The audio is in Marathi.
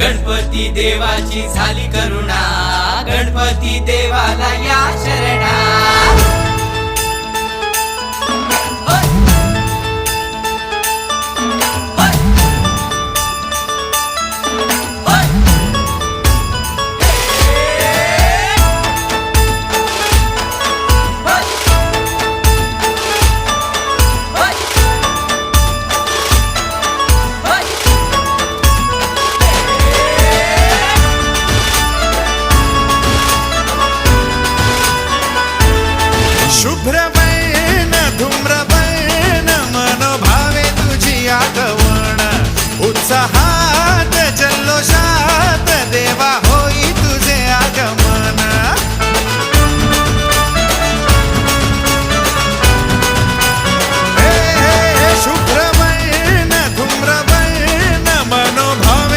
गणपती देवाची झाली करुणा. गणपती देवाला या आठवण उत्साहा